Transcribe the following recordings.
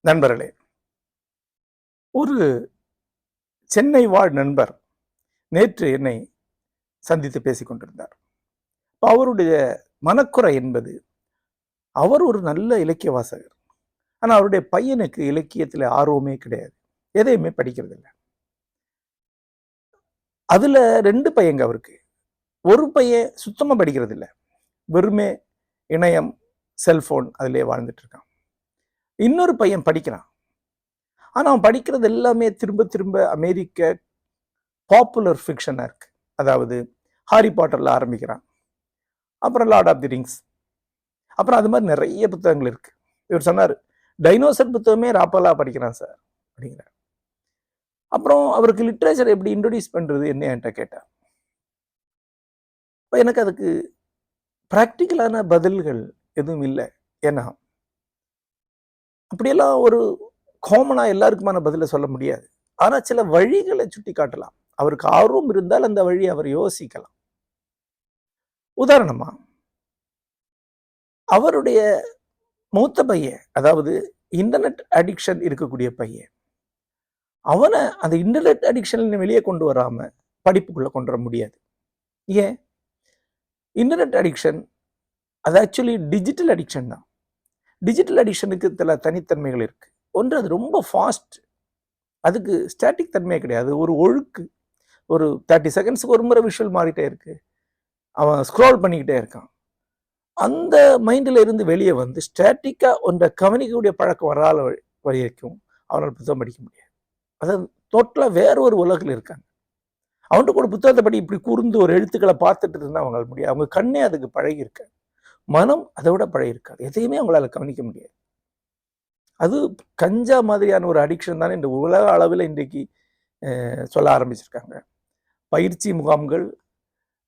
நண்பர்களே ஒரு சென்னை வாழ் நண்பர் நேற்று என்னை சந்தித்து பேசிக் கொண்டிருந்தார். அவருடைய மனக்குறை என்பது அவர் ஒரு நல்ல இலக்கிய வாசகர் ஆனால் அவருடைய பையனுக்கு இலக்கியத்தில் ஆர்வமே கிடையாது. எதையுமே படிக்கிறது இல்லை அதுல ரெண்டு பையங்க அவருக்கு. ஒரு பையன் சுத்தமாக படிக்கிறது இல்லை வெறுமே இணையம் செல்ஃபோன் அதிலே வாழ்ந்துட்டு இருக்கான் இன்னொரு பையன் படிக்கிறான். ஆனால் அவன் படிக்கிறது எல்லாமே திரும்ப திரும்ப அமெரிக்க பாப்புலர் ஃபிக்ஷனாக இருக்குது அதாவது ஹாரி பாட்டரில் ஆரம்பிக்கிறான். அப்புறம் லார்ட் ஆஃப் தி ரிங்ஸ் அப்புறம் அது மாதிரி நிறைய புத்தகங்கள் இருக்குது இவர் சொன்னார் டைனோசர் புத்தகமே ராப்பலாக படிக்கிறான் சார் அப்படிங்கிறார். அப்புறம் அவருக்கு லிட்ரேச்சர் எப்படி இன்ட்ரடியூஸ் பண்ணுறது என்ன என்கிட்ட கேட்டார் இப்போ எனக்கு அதுக்கு ப்ராக்டிக்கலான பதில்கள் எதுவும் இல்லை. ஏன்னா அப்படியெல்லாம் ஒரு காமனாக எல்லாருக்குமான பதிலை சொல்ல முடியாது. ஆனால் சில வழிகளை சுட்டி காட்டலாம். அவருக்கு ஆர்வம் இருந்தால் அந்த வழி அவர் யோசிக்கலாம். உதாரணமா அவருடைய மூத்த பையன் அதாவது இன்டர்நெட் அடிக்ஷன் இருக்கக்கூடிய பையன் அவனை அந்த இன்டர்நெட் அடிக்ஷன்ல வெளியே கொண்டு வராம படிப்புக்குள்ள கொண்டு வர முடியாது. ஏன்? இன்டர்நெட் அடிக்ஷன் அது ஆக்சுவலி டிஜிட்டல் அடிக்ஷன் தான். டிஜிட்டல் அடிக்ஷனுக்கு சில தனித்தன்மைகள் இருக்குது ஒன்று அது ரொம்ப ஃபாஸ்ட் அதுக்கு ஸ்டாட்டிக் தன்மையே கிடையாது. ஒரு ஒழுக்கு. ஒரு தேர்ட்டி செகண்ட்ஸுக்கு ஒரு முறை விஷுவல் மாறிட்டே இருக்குது அவன் ஸ்க்ரோல் பண்ணிக்கிட்டே இருக்கான். அந்த மைண்டில் இருந்து வெளியே வந்து ஸ்டாட்டிக்காக ஒன்றை கவனிக்கக்கூடிய பழக்கம் வராத வரைக்கும் அவனால் புத்தகம் படிக்க முடியாது. அதாவது டோட்டலாக வேற ஒரு உலகில் இருக்காங்க. அவன்கிட்ட கூட புத்தகத்தை படி இப்படி கூர்ந்து ஒரு எழுத்துக்களை பார்த்துட்டு இருந்தால் அவங்களால முடியாது. அவங்க கண்ணே அதுக்கு பழகியிருக்க மனம் அதை விட பழகிருக்காது எதையுமே அவங்களால கவனிக்க முடியாது. அது கஞ்சா மாதிரியான ஒரு அடிக்ஷன் தானே இந்த உலக அளவில் இன்றைக்கு சொல்ல ஆரம்பிச்சிருக்காங்க. பயிற்சி முகாம்கள்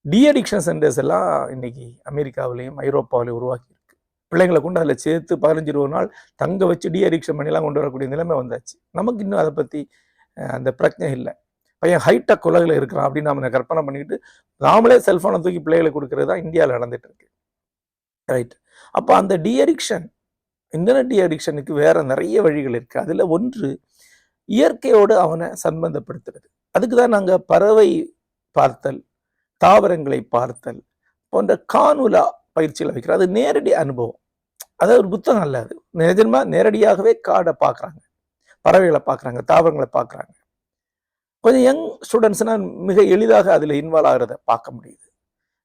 டி அடிக்ஷன் சென்டர்ஸ் எல்லாம் இன்னைக்கு அமெரிக்காவிலையும் ஐரோப்பாவிலையும் உருவாக்கி இருக்கு பிள்ளைங்களை கொண்டு அதில் சேர்த்து பதினஞ்சு இருபது நாள் தங்க வச்சு டி அடிக்ஷன் பண்ணிலாம் கொண்டு வரக்கூடிய நிலைமை வந்தாச்சு. நமக்கு இன்னும் அதை பற்றி அந்த பிரச்சனை இல்லை. பையன் ஹைடெக் உலகில் இருக்கிறான் அப்படின்னு நம்ம கற்பனை பண்ணிக்கிட்டு நாமளே செல்ஃபோனை தூக்கி பிள்ளைகளுக்கு கொடுக்கறது தான் இந்தியாவில் நடந்துட்டு இருக்கு. ரைட் அப்போ அந்த டி அடிக்ஷன் இன்டர்நெட் டி அடிக்ஷனுக்கு வேற நிறைய வழிகள் இருக்கு. அதில் ஒன்று இயற்கையோடு அவனை சம்பந்தப்படுத்துறது. அதுக்கு தான் நாங்கள் பறவை பார்த்தல் தாவரங்களை பார்த்தல் போன்ற காணொலா பயிற்சிகளை வைக்கிறோம். அது நேரடி அனுபவம். அது ஒரு புத்தகம் அல்ல அது. நிஜமா நேரடியாகவே காடை பார்க்குறாங்க. பறவைகளை பார்க்குறாங்க தாவரங்களை பார்க்குறாங்க. கொஞ்சம் யங் ஸ்டூடெண்ட்ஸ்னால் மிக எளிதாக அதில் இன்வால்வ் ஆகிறத பார்க்க முடியுது.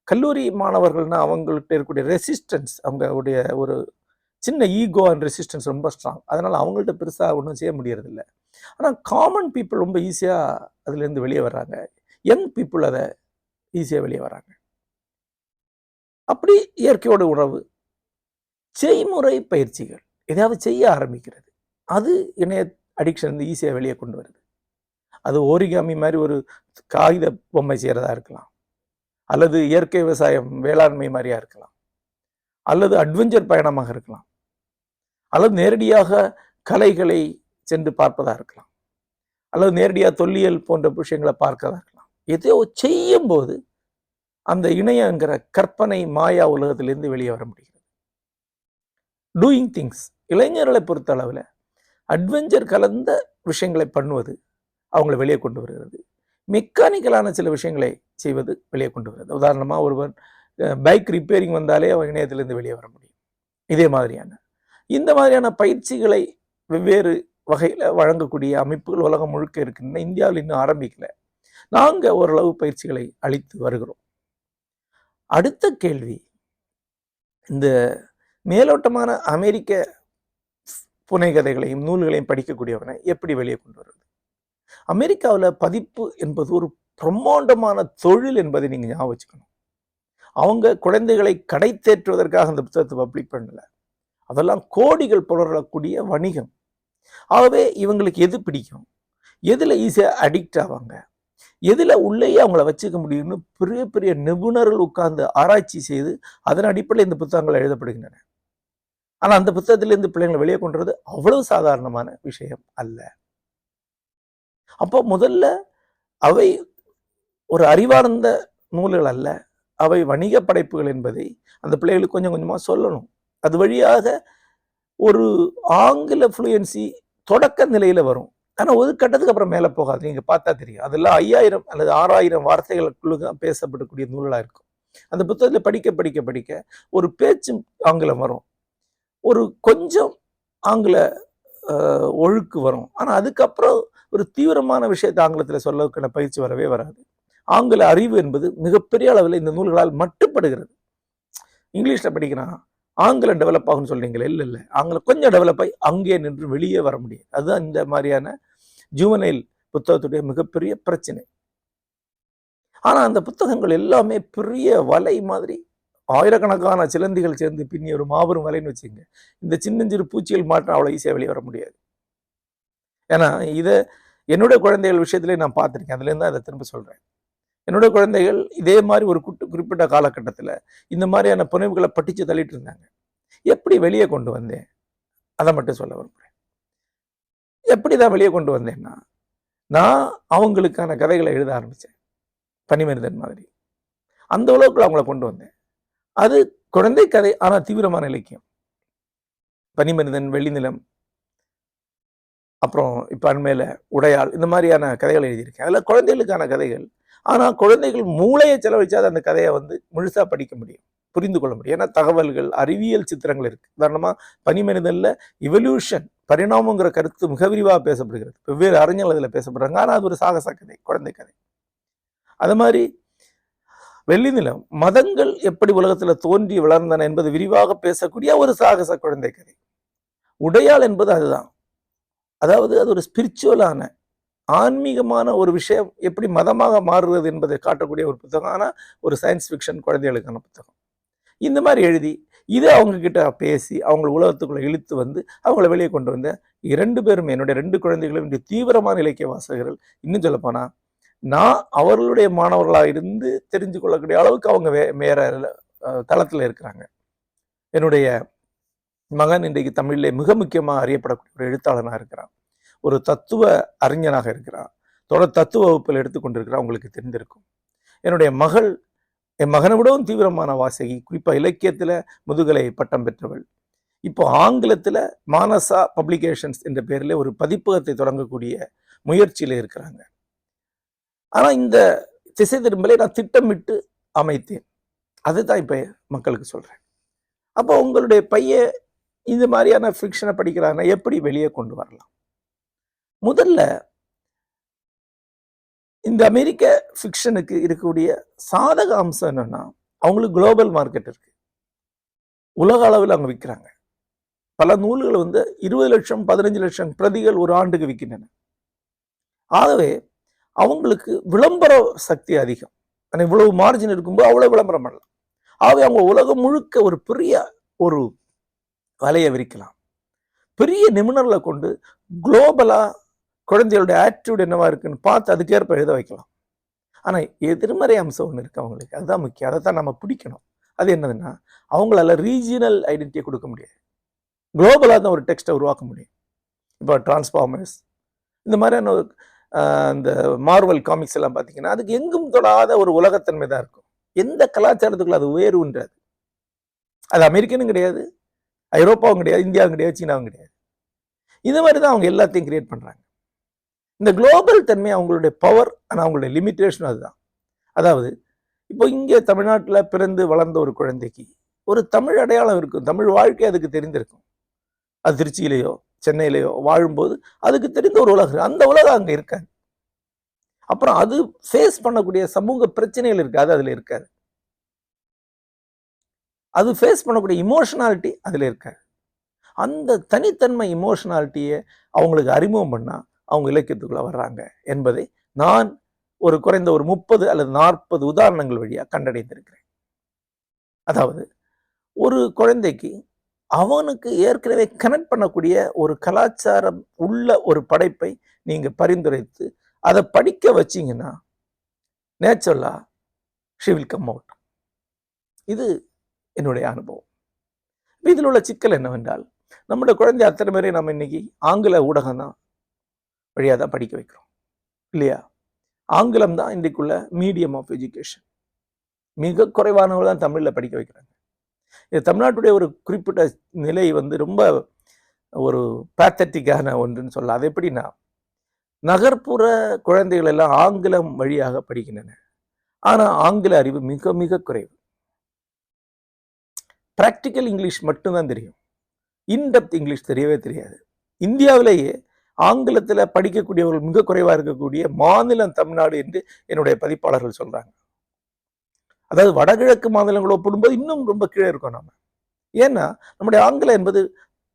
கல்லூரி மாணவர்கள்னால் அவங்கள்ட்ட இருக்கக்கூடிய ரெசிஸ்டன்ஸ் அவங்களுடைய ஒரு சின்ன ஈகோ அண்ட் ரெசிஸ்டன்ஸ் ரொம்ப ஸ்ட்ராங் அதனால் அவங்கள்ட்ட பெருசாக ஒன்றும் செய்ய முடியறதில்ல. ஆனால் காமன் பீப்புள் ரொம்ப ஈஸியாக அதுலேருந்து வெளியே வர்றாங்க. யங் பீப்புள் அதை ஈஸியாக வெளியே வராங்க அப்படி இயற்கையோட உறவு செய்முறை பயிற்சிகள் எதையாவது செய்ய ஆரம்பிக்கிறது அது இணைய அடிக்ஷன் வந்து ஈஸியாக வெளியே கொண்டு வருது. அது ஓரிகாமி மாதிரி ஒரு காகித பொம்மை செய்கிறதா இருக்கலாம். அல்லது இயற்கை விவசாயம் வேளாண்மை மாதிரியாக இருக்கலாம். அல்லது அட்வென்ச்சர் பயணமாக இருக்கலாம். அல்லது நேரடியாக கலைகளை சென்று பார்ப்பதாக இருக்கலாம். அல்லது நேரடியாக தொல்லியல் போன்ற விஷயங்களை பார்க்கறதா இருக்கலாம். எதையோ செய்யும் போது அந்த இணையங்கிற கற்பனை மாயா உலகத்திலிருந்து வெளியே வர முடிகிறது. டூயிங் திங்ஸ் இளைஞர்களை பொறுத்த அளவில் அட்வென்ச்சர் கலந்த விஷயங்களை பண்ணுவது அவங்கள வெளியே கொண்டு வருகிறது. மெக்கானிக்கலான சில விஷயங்களை செய்வது வெளியே கொண்டு வருகிறது. உதாரணமாக ஒருவர் பைக் ரிப்பேரிங் வந்தாலே அவன் இணையத்திலிருந்து வெளியே வர முடியும். இதே மாதிரியான. இந்த மாதிரியான பயிற்சிகளை வெவ்வேறு வகையில் வழங்கக்கூடிய அமைப்புகள் உலகம் முழுக்க இருக்குன்னா இந்தியாவில் இன்னும் ஆரம்பிக்கலை. நாங்கள் ஓரளவு பயிற்சிகளை அளித்து வருகிறோம். அடுத்த கேள்வி. இந்த மேலோட்டமான அமெரிக்க புனைகதைகளையும் நூல்களையும் படிக்கக்கூடியவனை எப்படி வெளியே கொண்டு வருவது? அமெரிக்காவில் பதிப்பு என்பது ஒரு பிரம்மாண்டமான தொழில் என்பதை நீங்கள் ஞாபகம் வச்சுக்கணும். அவங்க குழந்தைகளை கடை தேற்றுவதற்காக அந்த புத்தகத்தை பப்ளிக் பண்ணல. அதெல்லாம் கோடிகள் புலரக்கூடிய வணிகம். ஆகவே இவங்களுக்கு எது பிடிக்கும்? எதில் ஈஸியாக அடிக்ட் ஆவாங்க? எதில் உள்ளேயே அவங்கள வச்சுக்க முடியும்னு பெரிய பெரிய நிபுணர்கள் உட்கார்ந்து ஆராய்ச்சி செய்து அதன் அடிப்படையில் இந்த புத்தகங்கள் எழுதப்படுகின்றன. ஆனால் அந்த புத்தகத்திலேருந்து பிள்ளைங்களை வெளியே கொண்டுறது அவ்வளவு சாதாரணமான விஷயம் அல்ல. அப்போ முதல்ல அவை ஒரு அறிவார்ந்த நூல்கள் அல்ல. அவை வணிக படைப்புகள் என்பதை அந்த பிள்ளைகளுக்கு கொஞ்சம் கொஞ்சமாக சொல்லணும். அது வழியாக ஒரு ஆங்கில ஃப்ளூயன்சி தொடக்க நிலையில் வரும். ஆனால் ஒரு கட்டத்துக்கு அப்புறம் மேலே போகாது. நீங்கள் பார்த்தா தெரியும். அதெல்லாம் ஐயாயிரம் அல்லது ஆறாயிரம் வார்த்தைகளுக்குள்ள தான் பேசப்படக்கூடிய நூலாக இருக்கும். அந்த புத்தகத்தில் படிக்க படிக்க படிக்க ஒரு பேச்சு ஆங்கிலம் வரும். ஒரு கொஞ்சம் ஆங்கில ஒழுக்கு வரும். ஆனால் அதுக்கப்புறம் ஒரு தீவிரமான விஷயத்தை ஆங்கிலத்தில் சொல்லக்கான பயிற்சி வரவே வராது. ஆங்கில அறிவு என்பது மிகப்பெரிய அளவில் இந்த நூல்களால் மட்டுப்படுகிறது. இங்கிலீஷில் படிக்கிறான் ஆங்கிலம் டெவலப் ஆகும்னு சொல்றீங்களே? இல்லை இல்லை. ஆங்கிலம் கொஞ்சம் டெவலப் ஆகி அங்கேயே நின்று வெளியே வர முடியாது. அதுதான் இந்த மாதிரியான ஜுவனைல் புத்தகத்துடைய மிகப்பெரிய பிரச்சனை. ஆனா அந்த புத்தகங்கள் எல்லாமே பெரிய வலை மாதிரி ஆயிரக்கணக்கான சிலந்திகள் சேர்ந்து பின்னி ஒரு மாபெரும் வலைன்னு வச்சுங்க இந்த சின்னஞ்சிறு பூச்சிகள் மாற்றம் அவ்வளோ ஈஸியாக வெளியே வர முடியாது. ஏன்னா இதை என்னுடைய குழந்தைகள் விஷயத்திலே நான் பார்த்துருக்கேன். அதுலேருந்து தான் அதை திரும்ப சொல்கிறேன் என்னுடைய குழந்தைகள் இதே மாதிரி ஒரு குட்டு குறிப்பிட்ட காலகட்டத்தில் இந்த மாதிரியான புனைவுகளை படித்து தள்ளிட்டு இருந்தாங்க. எப்படி வெளியே கொண்டு வந்தேன்? அதை மட்டும் சொல்ல விரும்புகிறேன் எப்படி தான் வெளியே கொண்டு வந்தேன்னா நான் அவங்களுக்கான கதைகளை எழுத ஆரம்பித்தேன் பனிமனிதன் மாதிரி. அந்த உலகக்குள்ள அவங்கள கொண்டு வந்தேன். அது குழந்தை கதை ஆனால் தீவிரமான இலக்கியம். பனிமனிதன் வெளிநிலம் அப்புறம் இப்போ அண்மையில் உடையாள் இந்த மாதிரியான கதைகள் எழுதியிருக்கேன். அதில் குழந்தைகளுக்கான கதைகள். ஆனால் குழந்தைகள் மூளையை செலவழிச்சாது அந்த கதையை வந்து முழுசாக படிக்க முடியும் புரிந்து கொள்ள முடியும். ஏன்னா தகவல்கள் அறிவியல் சித்திரங்கள் இருக்குது உதாரணமாக பனிமனிதனில் இவல்யூஷன் பரிணாமங்கிற கருத்து மிக விரிவாக பேசப்படுகிறது. வெவ்வேறு அறிஞர்கள் அதில் பேசப்படுறாங்க. ஆனால் அது ஒரு சாகச கதை குழந்தை கதை. அது மாதிரி வெள்ளி நிலம் மதங்கள் எப்படி உலகத்தில் தோன்றி வளர்ந்தன என்பது விரிவாக பேசக்கூடிய ஒரு சாகச குழந்தை கதை. உடையாள் என்பது அதுதான். அதாவது அது ஒரு ஸ்பிரிச்சுவலான ஆன்மீகமான ஒரு விஷயம் எப்படி மதமாக மாறுறது என்பதை காட்டக்கூடிய ஒரு புத்தகம். ஆனால் ஒரு சயின்ஸ் ஃபிக்ஷன் குழந்தைகளுக்கான புத்தகம். இந்த மாதிரி எழுதி இது அவங்க கிட்ட பேசி அவங்களை உலகத்துக்குள்ளே இழுத்து வந்து அவங்கள வெளியே கொண்டு வந்த இரண்டு பேரும் என்னுடைய ரெண்டு குழந்தைகளும் இன்று தீவிரமான இலக்கிய வாசகர்கள். இன்னும் சொல்லப்போனால் நான் அவர்களுடைய மாணவர்களாக இருந்து தெரிஞ்சு கொள்ளக்கூடிய அளவுக்கு அவங்க வே வேற தளத்தில் இருக்கிறாங்க. என்னுடைய மகன் இன்றைக்கு தமிழிலே மிக முக்கியமாக அறியப்படக்கூடிய ஒரு எழுத்தாளனாக இருக்கிறான். ஒரு தத்துவ அறிஞனாக இருக்கிறான். தொடர் தத்துவ வகுப்பில் எடுத்துக்கொண்டிருக்கிறான் உங்களுக்கு தெரிந்திருக்கும். என்னுடைய மகள் என் மகனை விடவும் தீவிரமான வாசகி குறிப்பாக இலக்கியத்தில் முதுகலை பட்டம் பெற்றவள். இப்போ ஆங்கிலத்தில் மானசா பப்ளிகேஷன்ஸ் என்ற பேரில் ஒரு பதிப்பகத்தை தொடங்கக்கூடிய முயற்சியில் இருக்கிறாங்க. ஆனால் இந்த திசை திரும்பலை நான் திட்டமிட்டு அமைத்தேன். அதுதான் இப்போ மக்களுக்கு சொல்கிறேன் அப்போ உங்களுடைய பையன் இந்த மாதிரியான ஃபிக்ஷனை படிக்கிறாங்கன்னா எப்படி வெளியே கொண்டு வரலாம்? முதல்ல இந்த அமெரிக்க ஃபிக்ஷனுக்கு இருக்கக்கூடிய சாதக அம்சம் என்னன்னா அவங்களுக்கு குளோபல் மார்க்கெட் இருக்கு. உலக அளவில் அவங்க விற்கிறாங்க பல நூல்கள் வந்து இருபது லட்சம் பதினஞ்சு லட்சம் பிரதிகள் ஒரு ஆண்டுக்கு விற்கின்றன ஆகவே அவங்களுக்கு விளம்பர சக்தி அதிகம். ஆனால் இவ்வளவு மார்ஜின் இருக்கும்போது அவ்வளவு விளம்பரம் பண்ணலாம். ஆகவே அவங்க உலகம் முழுக்க ஒரு பெரிய ஒரு வலையை விரிக்கலாம். பெரிய நிபுணர்களை கொண்டு குளோபலா குழந்தைகளுடைய ஆட்டிடியூட் என்னவா இருக்குன்னு பார்த்து அதுக்கேற்ப எழுத வைக்கலாம். ஆனா எதிர்மறை அம்சம் ஒன்று இருக்கு அவங்களுக்கு. அதுதான் முக்கியம். அதை தான் நம்ம பிடிக்கணும். அது என்னதுன்னா அவங்களால ரீஜியனல் ஐடென்டிட்டியை கொடுக்க முடியாது. குளோபலாக தான் ஒரு டெக்ஸ்ட்டை உருவாக்க முடியும். இப்போ டிரான்ஸ்ஃபார்மர்ஸ் இந்த மாதிரியான ஒரு, இந்த மார்வல் காமிக்ஸ் எல்லாம் பார்த்தீங்கன்னா அதுக்கு எங்கும் தொடாத ஒரு உலகத்தன்மை தான் இருக்கும். எந்த கலாச்சாரத்துக்குள்ள அது உயர்வுன்றது அது அமெரிக்கனும் கிடையாது ஐரோப்பாவும் கிடையாது இந்தியாவும் கிடையாது சீனாவும் கிடையாது. இந்த மாதிரி தான் அவங்க எல்லாத்தையும் கிரியேட் பண்ணுறாங்க இந்த குளோபல் தன்மை அவங்களுடைய பவர் ஆனால் அவங்களுடைய லிமிட்டேஷன் அதுதான். அதாவது இப்போ இங்கே தமிழ்நாட்டில் பிறந்து வளர்ந்த ஒரு குழந்தைக்கு ஒரு தமிழ் அடையாளம் இருக்கும். தமிழ் வாழ்க்கை அதுக்கு தெரிந்திருக்கும். அது திருச்சியிலேயோ சென்னையிலேயோ வாழும்போது அதுக்கு தெரிந்த ஒரு உலகம் அந்த உலகம் அங்கே இருக்காது. அப்புறம் அது ஃபேஸ் பண்ணக்கூடிய சமூக பிரச்சனைகள் இருக்காது அதில் இருக்காது. அது ஃபேஸ் பண்ணக்கூடிய இமோஷனாலிட்டி அதில் இருக்காது. அந்த தனித்தன்மை இமோஷனாலிட்டியை அவங்களுக்கு அறிமுகம் பண்ணால் அவங்க இலக்கியத்துக்குள்ள வர்றாங்க என்பதை நான் ஒரு குறைந்த ஒரு முப்பது அல்லது நாற்பது உதாரணங்கள் வழியாக கண்டடைந்திருக்கிறேன். அதாவது ஒரு குழந்தைக்கு அவனுக்கு ஏற்கனவே கனெக்ட் பண்ணக்கூடிய ஒரு கலாச்சாரம் உள்ள ஒரு படைப்பை நீங்கள் பரிந்துரைத்து அதை படிக்க வச்சிங்கன்னா நேச்சுரலா ஷி வில் கம் அவுட் இது என்னுடைய அனுபவம். இதில் உள்ள சிக்கல் என்னவென்றால் நம்முடைய குழந்தை அத்தனை பேரையும் நம்ம இன்னைக்கு ஆங்கில ஊடகம் தான் வழியாக தான் படிக்க வைக்கிறோம். இல்லையா? ஆங்கிலம் தான் இன்றைக்குள்ள மீடியம் ஆஃப் எஜுகேஷன் மிக குறைவானவர்கள் தான் தமிழில் படிக்க வைக்கிறாங்க. இது தமிழ்நாட்டுடைய ஒரு குறிப்பிட்ட நிலை வந்து ரொம்ப ஒரு பேத்தட்டிக்கான ஒன்றுன்னு சொல்லலாம். அது எப்படின்னா நகர்ப்புற குழந்தைகள் எல்லாம் ஆங்கிலம் வழியாக படிக்கின்றன. ஆனால் ஆங்கில அறிவு மிக மிக குறைவு. ப்ராக்டிக்கல் இங்கிலீஷ் மட்டும்தான் தெரியும். இன்டெப்த் இங்கிலீஷ் தெரியவே தெரியாது. இந்தியாவிலேயே ஆங்கிலத்தில் படிக்கக்கூடியவர்கள் மிக குறைவாக இருக்கக்கூடிய மாநிலம் தமிழ்நாடு என்று என்னுடைய பதிப்பாளர்கள் சொல்றாங்க. அதாவது வடகிழக்கு மாநிலங்களை ஒப்பிடும்போது இன்னும் ரொம்ப கீழே இருக்கோம் நம்ம ஏன்னா நம்முடைய ஆங்கிலம் என்பது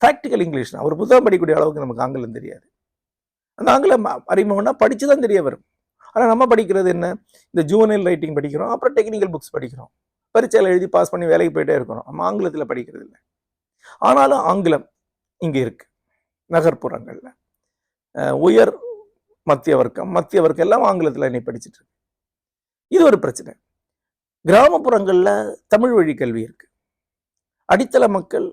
ப்ராக்டிக்கல் இங்கிலீஷ் தான். ஒரு புத்தகம் படிக்கக்கூடிய அளவுக்கு நமக்கு ஆங்கிலம் தெரியாது. அந்த ஆங்கிலம் அறிமுகம்னா படித்து தான் தெரிய வரும். ஆனால் நம்ம படிக்கிறது என்ன? இந்த ஜூனியல் ரைட்டிங் படிக்கிறோம் அப்புறம் டெக்னிக்கல் புக்ஸ் படிக்கிறோம். பரீட்சையில் எழுதி பாஸ் பண்ணி வேலைக்கு போயிட்டே இருக்கிறோம். நம்ம ஆங்கிலத்தில் படிக்கிறது இல்லை. ஆனாலும் ஆங்கிலம் இங்கே இருக்குது நகர்ப்புறங்களில். உயர் மத்திய வர்க்கம் மத்திய வர்க்கம் எல்லாம் ஆங்கிலத்தில் என்னை படிச்சுட்டு இருக்கு. இது ஒரு பிரச்சனை. கிராமப்புறங்களில் தமிழ் வழி கல்வி இருக்குது அடித்தள மக்கள்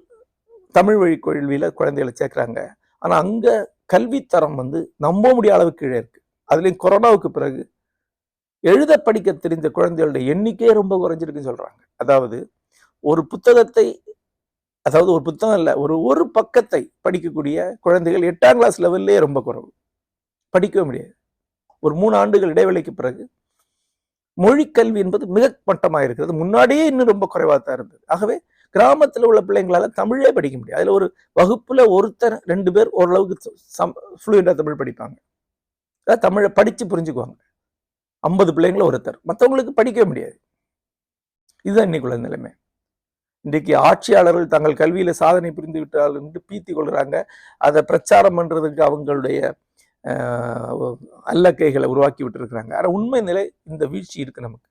தமிழ் வழி கல்வியில் குழந்தைகளை சேர்க்குறாங்க. ஆனால் அங்கே கல்வித்தரம் வந்து நம்ப முடியாத அளவுக்கு கீழே இருக்குது அதுலேயும் கொரோனாவுக்கு பிறகு எழுத படிக்க தெரிந்த குழந்தைகளுடைய எண்ணிக்கையே ரொம்ப குறைஞ்சிருக்குன்னு சொல்கிறாங்க அதாவது ஒரு புத்தகத்தை அதாவது ஒரு புத்தகம் இல்லை ஒரு ஒரு பக்கத்தை படிக்கக்கூடிய குழந்தைகள் எட்டாம் கிளாஸ் லெவல்லே ரொம்ப குறைவு. படிக்கவே முடியாது. ஒரு மூணு ஆண்டுகள் இடைவெளிக்கு பிறகு மொழிக்கல்வி என்பது மிக மட்டமாக இருக்கிறது. முன்னாடியே இன்னும் ரொம்ப குறைவாக தான் இருந்தது. ஆகவே கிராமத்தில் உள்ள பிள்ளைங்களால தமிழே படிக்க முடியாது. அதில் ஒரு வகுப்பில் ஒருத்தர் ரெண்டு பேர் ஓரளவுக்கு சம் ஃப்ளூயண்டாக தமிழ் படிப்பாங்க. அதாவது தமிழை படித்து புரிஞ்சுக்குவாங்க. ஐம்பது பிள்ளைங்கள ஒருத்தர். மற்றவங்களுக்கு படிக்கவே முடியாது. இதுதான் இன்னைக்குள்ள நிலைமை. இன்றைக்கு ஆட்சியாளர்கள் தங்கள் கல்வியில் சாதனை புரிந்து விட்டால் என்று பீத்தி கொள்கிறாங்க அதை பிரச்சாரம் பண்ணுறதுக்கு அவங்களுடைய அல்லக்கைகளை உருவாக்கி விட்டுருக்குறாங்க. ஆனால் உண்மை நிலை இந்த வீழ்ச்சி இருக்குது நமக்கு.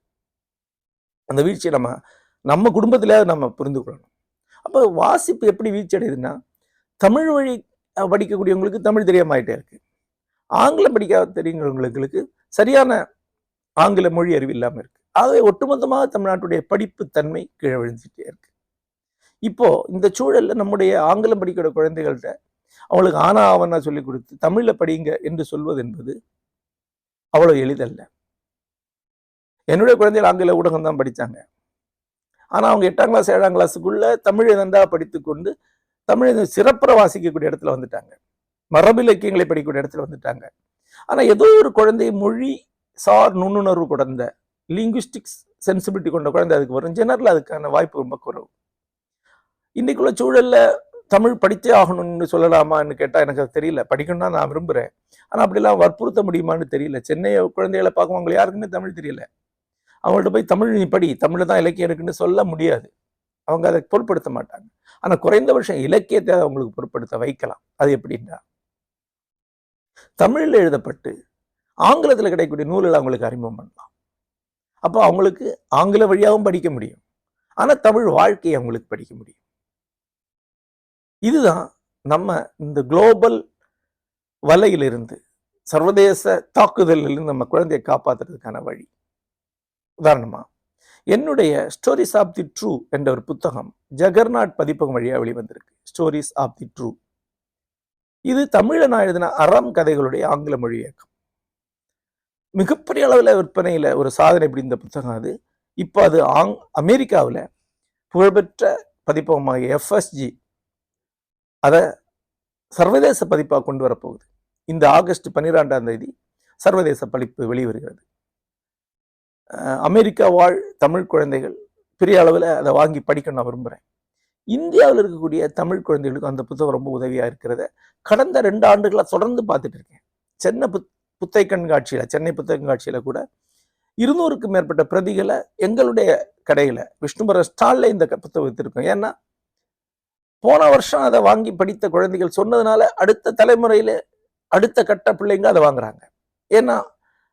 அந்த வீழ்ச்சியை நம்ம நம்ம குடும்பத்திலே நம்ம புரிந்து கொள்ளணும். அப்போ வாசிப்பு எப்படி வீழ்ச்சி அடையுதுன்னா தமிழ் வழி படிக்கக்கூடியவங்களுக்கு தமிழ் தெரியாமாயிட்டே இருக்கு. ஆங்கிலம் படிக்க தெரியுங்கிறவங்களுக்கு சரியான ஆங்கில மொழி அறிவு இல்லாமல் இருக்கு. ஆகவே ஒட்டுமொத்தமாக தமிழ்நாட்டுடைய படிப்பு தன்மை கீழே விழுந்துகிட்டே இருக்கு. இப்போ இந்த சூழலில் நம்முடைய ஆங்கிலம் படிக்கிற குழந்தைகள்கிட்ட அவங்களுக்கு ஆனா ஆவனா சொல்லி கொடுத்து தமிழில் படிங்க என்று சொல்வது என்பது அவ்வளோ எளிதல்ல. என்னுடைய குழந்தைகள் ஆங்கில ஊடகம் தான் படித்தாங்க ஆனால் அவங்க எட்டாம் கிளாஸ் ஏழாம் கிளாஸுக்குள்ளே தமிழை நன்றாக படித்துக்கொண்டு தமிழை சிறப்புற வாசிக்கக்கூடிய இடத்துல வந்துட்டாங்க. மரபு இலக்கியங்களை படிக்கக்கூடிய இடத்துல வந்துட்டாங்க. ஆனால் ஏதோ ஒரு குழந்தை மொழி சார் நுண்ணுணர்வு கொண்ட லிங்குஸ்டிக்ஸ் சென்சிபிலிட்டி கொண்ட குழந்தை அதுக்கு வரும். ஜெனரல் அதுக்கான வாய்ப்பு ரொம்ப குறவு. இன்றைக்குள்ள சூழலில் தமிழ் படித்தே ஆகணும்னு சொல்லலாமான்னு கேட்டால் எனக்கு அது தெரியல. படிக்கணும்னா நான் விரும்புறேன். ஆனா அப்படிலாம் வற்புறுத்த முடியுமான்னு தெரியல. சென்னை குழந்தைகளை பார்க்குவாங்க யாருக்குமே தமிழ் தெரியல. அவங்கள்ட்ட போய் தமிழ் நீ படி தமிழ் தான் இலக்கியம் இருக்குன்னு சொல்ல முடியாது. அவங்க அதை பொருட்படுத்த மாட்டாங்க. ஆனா குறைந்தபட்சம் இலக்கியத்தை அவங்களுக்கு பொருட்படுத்த வைக்கலாம். அது எப்படின்னா தமிழில் எழுதப்பட்டு ஆங்கிலத்தில் கிடைக்கக்கூடிய நூல்களை அவங்களுக்கு அறிமுகம் பண்ணலாம். அப்போ அவங்களுக்கு ஆங்கில வழியாகவும் படிக்க முடியும். ஆனா தமிழ் வாழ்க்கையை அவங்களுக்கு படிக்க முடியும். இதுதான் நம்ம இந்த குளோபல் வலையிலிருந்து சர்வதேச தாக்குதலிலிருந்து நம்ம குழந்தையை காப்பாற்றுறதுக்கான வழி. உதாரணமாக என்னுடைய ஸ்டோரிஸ் ஆஃப் தி ட்ரூ என்ற ஒரு புத்தகம் ஜெகர்நாட் பதிப்பகம் வழியாக வெளிவந்திருக்கு. ஸ்டோரிஸ் ஆஃப் தி ட்ரூ இது தமிழில் நான் எழுதின அறம் கதைகளுடைய ஆங்கில மொழி இயக்கம் மிகப்பெரிய அளவில் விற்பனையில் ஒரு சாதனை புரிந்த புத்தகம் அது. இப்போ அது ஆங் அமெரிக்காவில் புகழ்பெற்ற பதிப்பகமாக எஃப்எஸ்ஜி அதை சர்வதேச பதிப்பாக கொண்டு வரப்போகுது. இந்த ஆகஸ்ட் பன்னிரெண்டாம் தேதி சர்வதேச படிப்பு வெளிவருகிறது. அமெரிக்கா வாழ் தமிழ் குழந்தைகள் பெரிய அளவில் அதை வாங்கி படிக்க நான் விரும்புகிறேன் இந்தியாவில் இருக்கக்கூடிய தமிழ் குழந்தைகளுக்கு அந்த புத்தகம் ரொம்ப உதவியாக இருக்கிறத கடந்த ரெண்டு ஆண்டுகளாக தொடர்ந்து பார்த்துட்டு இருக்கேன். சென்னை புத் புத்தக கண்காட்சியில் சென்னை புத்தக கண்காட்சியில் கூட இருநூறுக்கும் மேற்பட்ட பிரதிகளை எங்களுடைய கடையில் விஷ்ணுபுர ஸ்டாலில் இந்த புத்தகம் வைத்திருக்கோம் ஏன்னா போன வருஷம் அதை வாங்கி படித்த குழந்தைகள் சொன்னதுனால அடுத்த தலைமுறையில் அடுத்த கட்ட பிள்ளைங்க அதை வாங்குறாங்க. ஏன்னா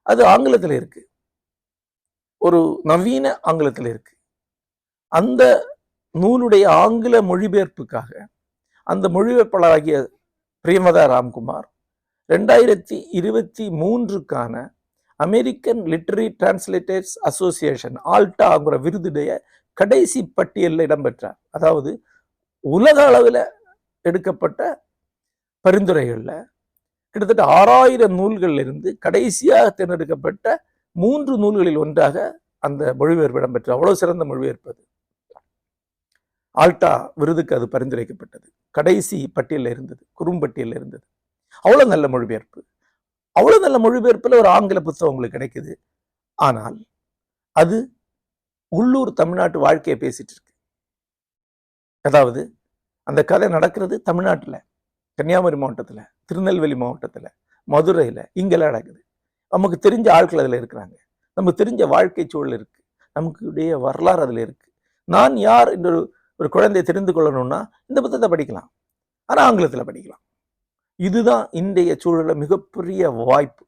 அது ஆங்கிலத்தில் இருக்கு. ஒரு நவீன ஆங்கிலத்தில் இருக்கு. அந்த நூலுடைய ஆங்கில மொழிபெயர்ப்புக்காக அந்த மொழிபெயர்ப்பாளராகிய பிரியமதா ராம்குமார் ரெண்டாயிரத்தி இருபத்தி மூன்றுக்கான அமெரிக்கன் லிட்டரி டிரான்ஸ்லேட்டர்ஸ் அசோசியேஷன் ஆல்டாங்கிற விருதுடைய கடைசி பட்டியலில் இடம்பெற்றார். அதாவது உலக அளவில் எடுக்கப்பட்ட பரிந்துரைகளில் கிட்டத்தட்ட ஆறாயிரம் நூல்களில் இருந்து கடைசியாக தேர்ந்தெடுக்கப்பட்ட மூன்று நூல்களில் ஒன்றாக அந்த மொழிபெயர்ப்பு இடம்பெற்று அவ்வளவு சிறந்த மொழிபெயர்ப்பு அது. ஆல்டா விருதுக்கு அது பரிந்துரைக்கப்பட்டது. கடைசி பட்டியலில் இருந்தது. குறும்பட்டியலில் இருந்தது. அவ்வளவு நல்ல மொழிபெயர்ப்பு. அவ்வளவு நல்ல மொழிபெயர்ப்பில் ஒரு ஆங்கில புத்தகம் உங்களுக்கு கிடைக்குது. ஆனால் அது உள்ளூர் தமிழ்நாட்டு வாழ்க்கையை பேசிட்டு இருக்கு. அதாவது அந்த கதை நடக்கிறது தமிழ்நாட்டில் கன்னியாகுமரி மாவட்டத்தில் திருநெல்வேலி மாவட்டத்தில் மதுரையில் இங்கெல்லாம் நடக்குது நமக்கு தெரிஞ்ச ஆட்கள் அதில் இருக்கிறாங்க. நமக்கு தெரிஞ்ச வாழ்க்கை சூழல் இருக்குது நமக்குடைய வரலாறு அதில் இருக்குது நான் யார் என்ற ஒரு குழந்தையை தெரிந்து கொள்ளணும்னா இந்த புத்தகத்தை படிக்கலாம். ஆனால் ஆங்கிலத்தில் படிக்கலாம். இதுதான் இன்றைய சூழலில் மிகப்பெரிய வாய்ப்பு.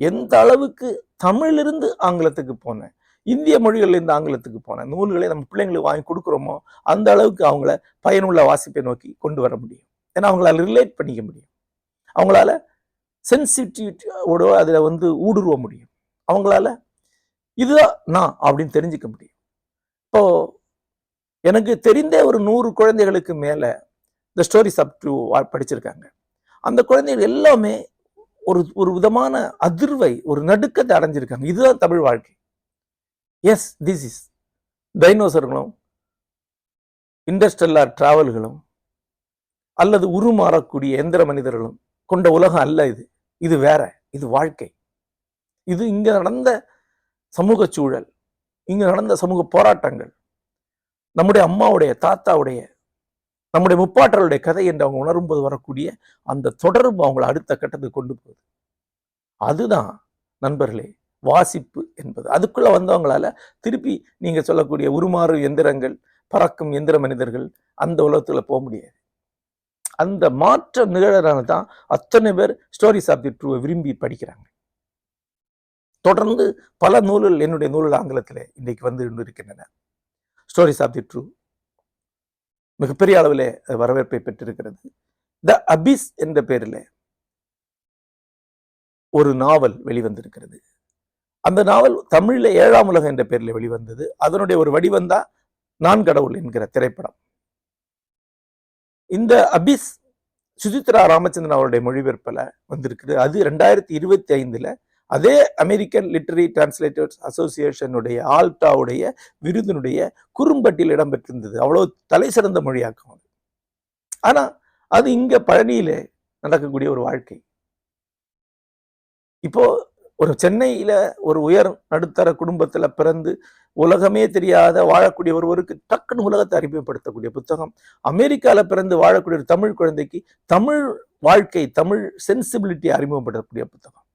எந்த அளவுக்கு தமிழிலிருந்து ஆங்கிலத்துக்கு போனேன் இந்திய மொழிகளில் இருந்து ஆங்கிலத்துக்கு போன நூல்களை நம்ம பிள்ளைங்களுக்கு வாங்கி கொடுக்குறோமோ அந்த அளவுக்கு அவங்கள பயனுள்ள வாசிப்பை நோக்கி கொண்டு வர முடியும். ஏன்னா அவங்களால ரிலேட் பண்ணிக்க முடியும். அவங்களால சென்சிட்டிவிட்டியோட அதில் வந்து ஊடுருவ முடியும். அவங்களால இதுதான் நான் அப்படின்னு தெரிஞ்சுக்க முடியும். இப்போ எனக்கு தெரிந்த ஒரு நூறு குழந்தைகளுக்கு மேலே இந்த ஸ்டோரிஸ் அப் டு படிச்சிருக்காங்க. அந்த குழந்தைகள் எல்லாமே ஒரு ஒரு விதமான அதிர்வை ஒரு நடுக்கத்தை அடைஞ்சிருக்காங்க. இதுதான் தமிழ் வாழ்க்கை. எஸ் திஸ் இஸ் டைனோசர்களும் இண்டஸ்ட்ரியலார் டிராவல்களும் அல்லது உருமாறக்கூடிய எந்திர மனிதர்களும் கொண்ட உலகம் அல்ல இது. இது வேற இது வாழ்க்கை. இது இங்கே நடந்த சமூக சூழல் இங்கே நடந்த சமூக போராட்டங்கள் நம்முடைய அம்மாவுடைய தாத்தாவுடைய நம்முடைய முப்பாற்றலுடைய கதை என்று அவங்க உணரும்போது வரக்கூடிய அந்த தொடர்பு அவங்களை அடுத்த கட்டத்துக்கு கொண்டு போகுது. அதுதான் நண்பர்களே வாசிப்பு என்பது. அதுக்குள்ள வந்தவங்களால திருப்பி நீங்க சொல்லக்கூடிய உருமாறு எந்திரங்கள் பறக்கும் எந்திர மனிதர்கள் அந்த உலகத்துல போக முடியாது. அந்த மாற்றம் நிகழறனால தான் அத்தனை பேர் ஸ்டோரிஸ் ஆஃப் தி ட்ரூவை விரும்பி படிக்கிறாங்க. தொடர்ந்து பல நூல்கள் என்னுடைய நூல்கள் ஆங்கிலத்தில் இன்றைக்கு வந்து கொண்டு இருக்கின்றன ஸ்டோரிஸ் ஆஃப் தி ட்ரூ மிகப்பெரிய அளவில் வரவேற்பை பெற்றிருக்கிறது. த அபிஸ் என்ற பெயரில் ஒரு நாவல் வெளிவந்திருக்கிறது. அந்த நாவல் தமிழில் ஏழாம் உலகம் என்ற பெயரில் வெளிவந்தது. அதனுடைய ஒரு வடிவந்தா நான் கடவுள் என்கிற திரைப்படம். இந்த அபிஸ் சுஜித்ரா ராமச்சந்திரன் அவருடைய மொழிபெயர்ப்பில் வந்திருக்குது. அது ரெண்டாயிரத்தி இருபத்தி ஐந்துல அதே அமெரிக்கன் லிட்டரி டிரான்ஸ்லேட்டர்ஸ் அசோசியேஷனுடைய ஆல்டாவுடைய விருதினுடைய குறும்பட்டியில் இடம்பெற்றிருந்தது. அவ்வளவு தலை சிறந்த மொழியாக்கம் அது. ஆனா அது இங்கே பழனியில் நடக்கக்கூடிய ஒரு வாழ்க்கை. இப்போ ஒரு சென்னையில் ஒரு உயர் நடுத்தர குடும்பத்தில் பிறந்து உலகமே தெரியாத வாழக்கூடிய ஒருவருக்கு டக்குன்னு உலகத்தை அறிமுகப்படுத்தக்கூடிய புத்தகம். அமெரிக்காவில் பிறந்து வாழக்கூடிய ஒரு தமிழ் குழந்தைக்கு தமிழ் வாழ்க்கை தமிழ் சென்சிபிலிட்டி அறிமுகப்படுத்தக்கூடிய புத்தகம்.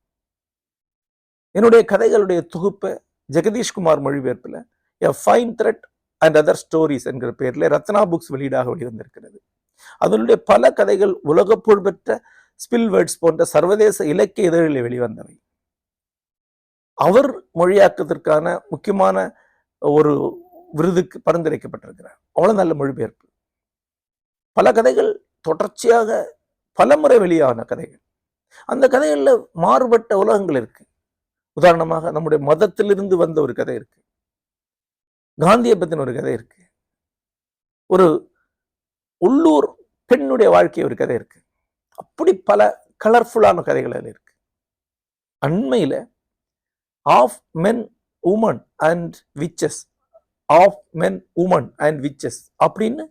என்னுடைய கதைகளுடைய தொகுப்பை ஜெகதீஷ்குமார் மொழிபெயர்ப்பில் a fine thread and other stories என்கிற பெயரில் ரத்னா புக்ஸ் வெளியீடாக வெளிவந்திருக்கிறது. அதனுடைய பல கதைகள் உலக புகழ்பெற்ற ஸ்பில்வேர்ட்ஸ் போன்ற சர்வதேச இலக்கிய இதழில் வெளிவந்தவை. அவர் மொழியாக்கத்திற்கான முக்கியமான ஒரு விருதுக்கு பரிந்துரைக்கப்பட்டிருக்கிறார். அவ்வளோ நல்ல மொழிபெயர்ப்பு. பல கதைகள் தொடர்ச்சியாக பலமுறை வெளியான கதைகள். அந்த கதைகளில் மாறுபட்ட உலகங்கள் இருக்கு. உதாரணமாக நம்முடைய மதத்திலிருந்து வந்த ஒரு கதை இருக்கு. காந்தியை பற்றின ஒரு கதை இருக்கு. ஒரு உள்ளூர் பெண்ணுடைய வாழ்க்கை ஒரு கதை இருக்கு. அப்படி பல கலர்ஃபுல்லான கதைகள் அதில் இருக்கு. அண்மையில் of men women and witches of men women and witches அப்படின்னு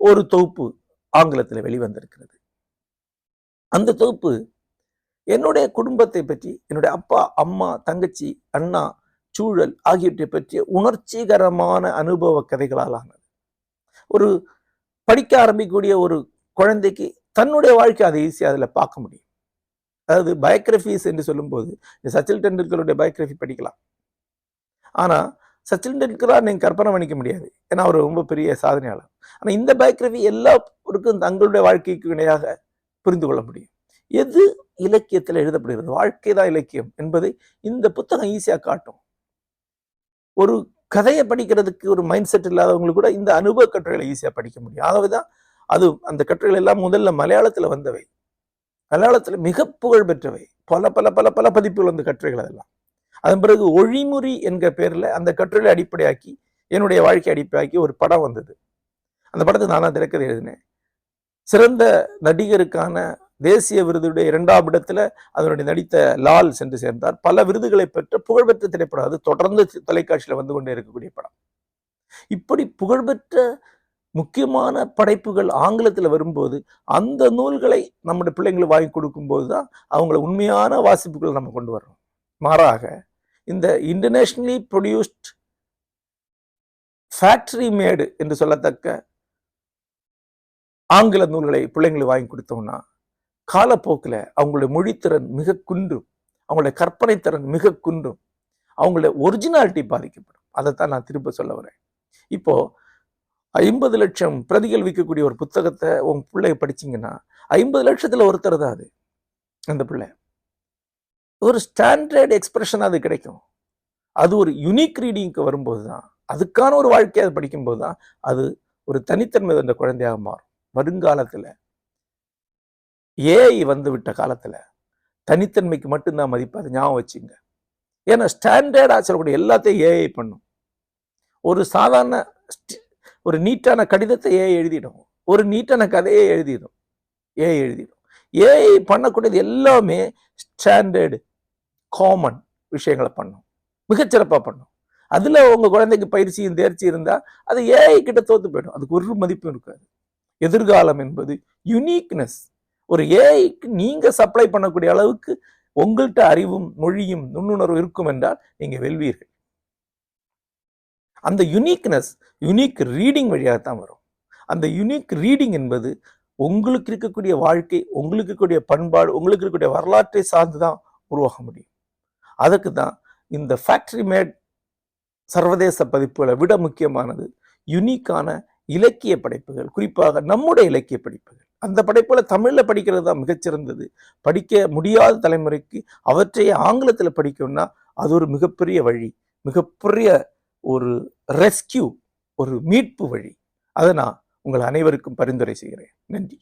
ஒரு தொகுப்பு ஆங்கிலத்தில் வெளிவந்திருக்கிறது. அந்த தொகுப்பு என்னுடைய குடும்பத்தை பற்றி என்னுடைய அப்பா அம்மா தங்கச்சி அண்ணா சூழல் ஆகியவற்றை பற்றிய உணர்ச்சிகரமான அனுபவ கதைகளால் ஆனது. ஒரு படிக்க ஆரம்பிக்கக்கூடிய ஒரு குழந்தைக்கு தன்னுடைய வாழ்க்கை அதை ஈஸியாக அதில் பார்க்க முடியும். அதாவது பயோகிராஃபிஸ் என்று சொல்லும்போது இந்த சச்சின் டெண்டுல்கருடைய பயோகிராஃபி படிக்கலாம். ஆனால் சச்சின் டெண்டுல்கராக நீங்கள் கற்பனை பண்ணிக்க முடியாது. ஏன்னா அவர் ரொம்ப பெரிய சாதனையாளர். ஆனால் இந்த பயோகிராஃபி எல்லாருக்கும் தங்களுடைய வாழ்க்கைக்கு இணையாக புரிந்து கொள்ள முடியும். எது இலக்கியத்தில் எழுதப்படுகிறது? வாழ்க்கை தான் இலக்கியம் என்பதை இந்த புத்தகம் ஈஸியாக காட்டும். ஒரு கதையை படிக்கிறதுக்கு ஒரு மைண்ட் செட் இல்லாதவங்களுக்கு கூட இந்த அனுபவ கட்டுரைகளை ஈஸியாக படிக்க முடியும். ஆகவே தான் அது அந்த கட்டுரைகள் எல்லாம் முதல்ல மலையாளத்தில் வந்தவை. மலையாளத்தில் மிக புகழ் பெற்றவை. பல பல பல பல பதிப்புகள் வந்து கட்டுரைகள் அதெல்லாம். அதன் பிறகு ஒழிமுறி என்கிற பேரில் அந்த கட்டுரைகளை அடிப்படையாக்கி என்னுடைய வாழ்க்கை அடிப்படையாக்கி ஒரு படம் வந்தது. அந்த படத்தை நானாக திறக்கதை எழுதினேன். சிறந்த நடிகருக்கான தேசிய விருதுடைய இரண்டாம் இடத்துல அதனுடைய நடித்த லால் சென்று சேர்ந்தார். பல விருதுகளை பெற்ற புகழ்பெற்ற திரைப்படம். அது தொடர்ந்து தொலைக்காட்சியில் வந்து கொண்டே இருக்கக்கூடிய படம். இப்படி புகழ்பெற்ற முக்கியமான படைப்புகள் ஆங்கிலத்தில் வரும்போது அந்த நூல்களை நம்முடைய பிள்ளைங்களுக்கு வாங்கி கொடுக்கும்போது தான் அவங்கள உண்மையான வாசிப்புகளை நம்ம கொண்டு வரோம் மாறாக இந்த இன்டர்நேஷ்னலி ப்ரொடியூஸ்ட் ஃபேக்டரி மேடு என்று சொல்லத்தக்க ஆங்கில நூல்களை பிள்ளைங்களுக்கு வாங்கி கொடுத்தோம்னா காலப்போக்கில் அவங்களுடைய மொழித்திறன் மிக குன்றும் அவங்களுடைய கற்பனை திறன் மிக குன்றும் அவங்களுடைய ஒரிஜினாலிட்டி பாதிக்கப்படும். அதைத்தான் நான் திரும்ப சொல்ல வரேன். இப்போ ஐம்பது லட்சம் பிரதிகள் விற்கக்கூடிய ஒரு புத்தகத்தை உங்க பிள்ளைய படிச்சீங்கன்னா ஐம்பது லட்சத்துல ஒருத்தர் தான் அது அந்த பிள்ளை. ஒரு ஸ்டாண்டர்ட் எக்ஸ்பிரஷன் அது கிடைக்கும். அது ஒரு யுனிக் ரீடிங்க்கு வரும்போது தான் அதுக்கான ஒரு வாழ்க்கையை அது படிக்கும்போது தான் அது ஒரு தனித்தன்மை அந்த குழந்தையாக மாறும். வருங்காலத்துல ஏஐ வந்து விட்ட காலத்துல தனித்தன்மைக்கு மட்டும்தான் மதிப்பு அது ஞாபகம் வச்சுங்க. ஏன்னா ஸ்டாண்டர்டாக சொல்லக்கூடிய எல்லாத்தையும் ஏஐ பண்ணும். ஒரு சாதாரண ஒரு நீட்டான கடிதத்தை ஏஐ எழுதிடும். ஒரு நீட்டான கதையை எழுதிடும். ஏஐ எழுதிடும். ஏஐ பண்ணக்கூடியது எல்லாமே ஸ்டாண்டர்டு காமன் விஷயங்களை பண்ணும். மிகச்சிறப்பாக பண்ணும். அதில் உங்கள் குழந்தைக்கு பயிற்சியும் தேர்ச்சி இருந்தால் அது ஏஐ கிட்ட தோத்து போயிடும். அதுக்கு ஒரு மதிப்பும் இருக்காது. எதிர்காலம் என்பது யுனிக்னஸ் ஒரு ஏஐக்கு நீங்கள் சப்ளை பண்ணக்கூடிய அளவுக்கு உங்கள்கிட்ட அறிவும் மொழியும் நுண்ணுணர்வு இருக்கும் என்றால் நீங்கள் வெல்வீர்கள். அந்த யுனிக்னஸ் யுனிக் ரீடிங் வழியாக தான் வரும். அந்த யுனிக் ரீடிங் என்பது உங்களுக்கு இருக்கக்கூடிய வாழ்க்கை உங்களுக்கு இருக்கக்கூடிய பண்பாடு உங்களுக்கு இருக்கக்கூடிய வரலாற்றை சார்ந்து தான் உருவாக முடியும். அதுக்கு தான் இந்த ஃபேக்டரி மேட் சர்வதேச பதிப்புகளை விட முக்கியமானது யுனிக்கான இலக்கிய படைப்புகள் குறிப்பாக நம்முடைய இலக்கிய படைப்புகள். அந்த படைப்புகளை தமிழில் படிக்கிறது தான் மிகச்சிறந்தது. படிக்க முடியாத தலைமுறைக்கு அவற்றையே ஆங்கிலத்தில் படிக்கணும்னா அது ஒரு மிகப்பெரிய வழி மிகப்பெரிய ஒரு ரெஸ்கியூ ஒரு மீட்பு வழி. அதை நான் உங்கள் அனைவருக்கும் பரிந்துரை செய்கிறேன். நன்றி.